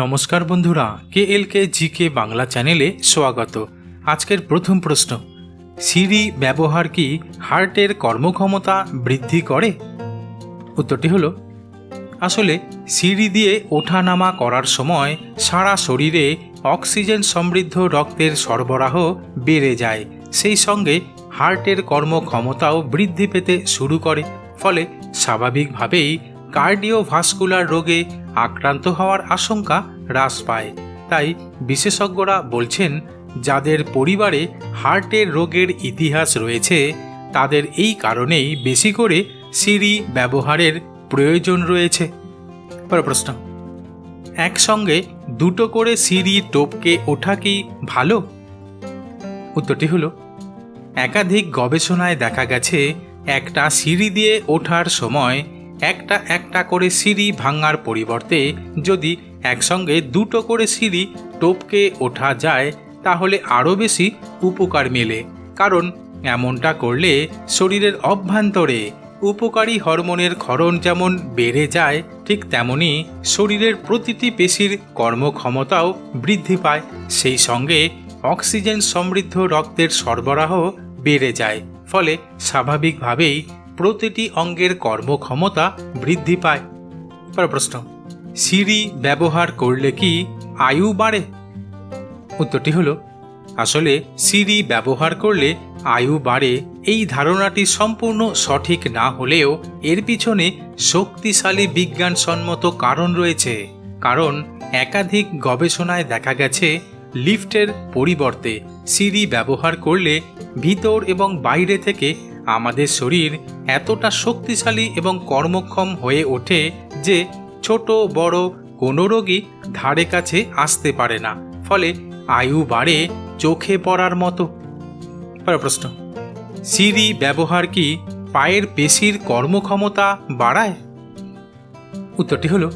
নমস্কার বন্ধুরা কে এল কে জি কে বাংলা চ্যানেলে স্বাগত। আজকের প্রথম প্রশ্ন সিঁড়ি ব্যবহার কি হার্টের কর্মক্ষমতা বৃদ্ধি করে? উত্তরটি হলো, আসলে সিঁড়ি দিয়ে ওঠানামা করার সময় সারা শরীরে অক্সিজেন সমৃদ্ধ রক্তের সরবরাহ বেড়ে যায়, সেই সঙ্গে হার্টের কর্মক্ষমতাও বৃদ্ধি পেতে শুরু করে, ফলে স্বাভাবিকভাবেই কার্ডিওভাস্কুলার রোগে আক্রান্ত হওয়ার আশঙ্কা হ্রাস পায়। তাই বিশেষজ্ঞরা বলছেন, যাদের পরিবারে হার্টের রোগের ইতিহাস রয়েছে, তাদের এই কারণেই বেশি করে সিঁড়ি ব্যবহারের প্রয়োজন রয়েছে। পর প্রশ্ন, একসঙ্গে দুটো করে সিঁড়ি টপকে ওঠা কি ভালো? উত্তরটি হলো, একাধিক গবেষণায় দেখা গেছে, একটা সিঁড়ি দিয়ে ওঠার সময় একটা একটা করে সিঁড়ি ভাঙার পরিবর্তে যদি একসঙ্গে দুটো করে সিঁড়ি টপকে ওঠা যায়, তাহলে আরও বেশি উপকার মেলে। কারণ এমনটা করলে শরীরের অভ্যন্তরে উপকারী হরমোনের ক্ষরণ যেমন বেড়ে যায়, ঠিক তেমনি শরীরের প্রতিটি পেশির কর্মক্ষমতাও বৃদ্ধি পায়। সেই সঙ্গে অক্সিজেন সমৃদ্ধ রক্তের সরবরাহ বেড়ে যায়। ফলে স্বাভাবিকভাবেই প্রতিটি অঙ্গের কর্মক্ষমতা বৃদ্ধি পায়। পরের প্রশ্ন, সিঁড়ি ব্যবহার করলে কি আয়ু বাড়ে? উত্তরটি হলো, আসলে সিঁড়ি ব্যবহার করলে আয়ু বাড়ে এই ধারণাটি সম্পূর্ণ সঠিক না হলেও এর পিছনে শক্তিশালী বিজ্ঞানসম্মত কারণ রয়েছে। কারণ একাধিক গবেষণায় দেখা গেছে, লিফটের পরিবর্তে সিঁড়ি ব্যবহার করলে ভিতর এবং বাইরে থেকে আমাদের শরীর এতটা শক্তিশালী এবং কর্মক্ষম হয়ে ওঠে যে ছোট, বড় কোনো রোগী ধারে কাছে আসতে পারে না। ফলে আয়ু বাড়ে চোখে পড়ার মতো। প্রশ্ন, সিঁড়ি ব্যবহার কি পায়ের পেশির কর্মক্ষমতা বাড়ায়? উত্তরটি হলো,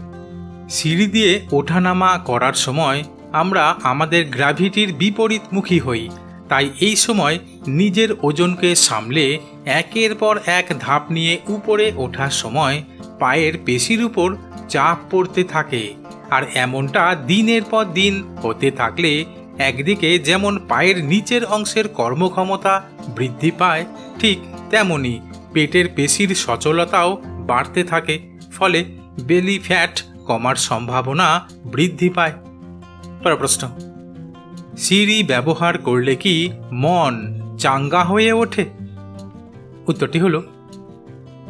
সিঁড়ি দিয়ে ওঠানামা করার সময় আমরা আমাদের গ্র্যাভিটির বিপরীতমুখী হই। তাই এই সময় নিজের ওজনকে সামলে একের পর এক ধাপ নিয়ে উপরে ওঠার সময় পায়ের পেশির উপর চাপ পড়তে থাকে। আর এমনটা দিনের পর দিন হতে থাকলে একদিকে যেমন পায়ের নিচের অংশের কর্মক্ষমতা বৃদ্ধি পায়, ঠিক তেমনি পেটের পেশির সচলতাও বাড়তে থাকে, ফলে বেলি ফ্যাট কমার সম্ভাবনা বৃদ্ধি পায়। পরের প্রশ্ন। সিঁড়ি ব্যবহার করলে কি মন চাঙ্গা হয়ে ওঠে? উত্তরটি হলো,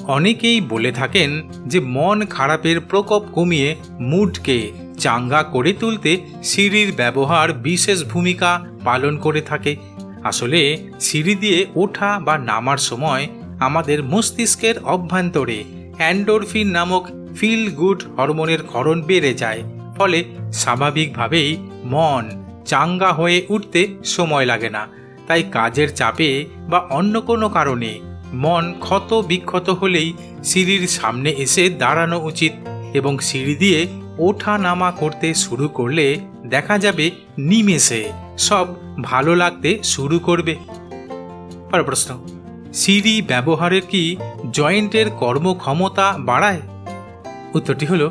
অনেকেই বলে থাকেন যে মন খারাপের প্রকোপ কমিয়ে মুডকে চাঙ্গা করে তুলতে সিঁড়ির ব্যবহার বিশেষ ভূমিকা পালন করে থাকে। আসলে সিঁড়ি দিয়ে ওঠা বা নামার সময় আমাদের মস্তিষ্কের অভ্যন্তরে অ্যান্ডোরফিন নামক ফিল গুড হরমোনের ক্ষরণ বেড়ে যায়। ফলে স্বাভাবিকভাবেই মন চাঙ্গা হয়ে উঠতে সময় লাগে না। তাই কাজের চাপে বা অন্য কোনো কারণে মন ক্ষত বিক্ষত হলেই সিঁড়ির সামনে এসে দাঁড়ানো উচিত এবং সিঁড়ি দিয়ে ওঠা নামা করতে শুরু করলে দেখা যাবে নিমেষে সব ভালো লাগতে শুরু করবে। পর প্রশ্ন, সিঁড়ি ব্যবহারের কি জয়েন্টের কর্মক্ষমতা বাড়ায়? উত্তরটি হলো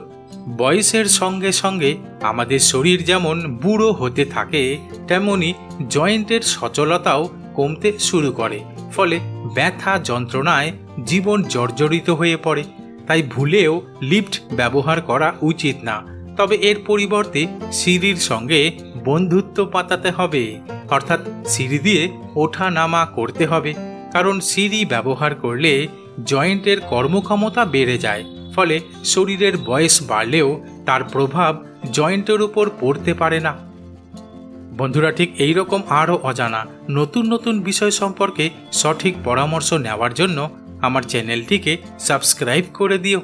বয়সের সঙ্গে সঙ্গে আমাদের শরীর যেমন বুড়ো হতে থাকে, তেমনি জয়েন্টের সচলতাও কমতে শুরু করে। ফলে ব্যথা যন্ত্রণায় জীবন জর্জরিত হয়ে পড়ে। তাই ভুলেও লিফট ব্যবহার করা উচিত না। তবে এর পরিবর্তে সিঁড়ির সঙ্গে বন্ধুত্ব পাতাতে হবে। অর্থাৎ সিঁড়ি দিয়ে ওঠা নামা করতে হবে। কারণ সিঁড়ি ব্যবহার করলে জয়েন্টের কর্মক্ষমতা বেড়ে যায়। ফলে শরীরের বয়স বাড়লেও তার প্রভাব জয়েন্টের উপর পড়তে পারে না। বন্ধুরা, ঠিক এই রকম আরও অজানা, নতুন নতুন বিষয় সম্পর্কে সঠিক পরামর্শ নেওয়ার জন্য আমার চ্যানেলটিকে সাবস্ক্রাইব করে দিও।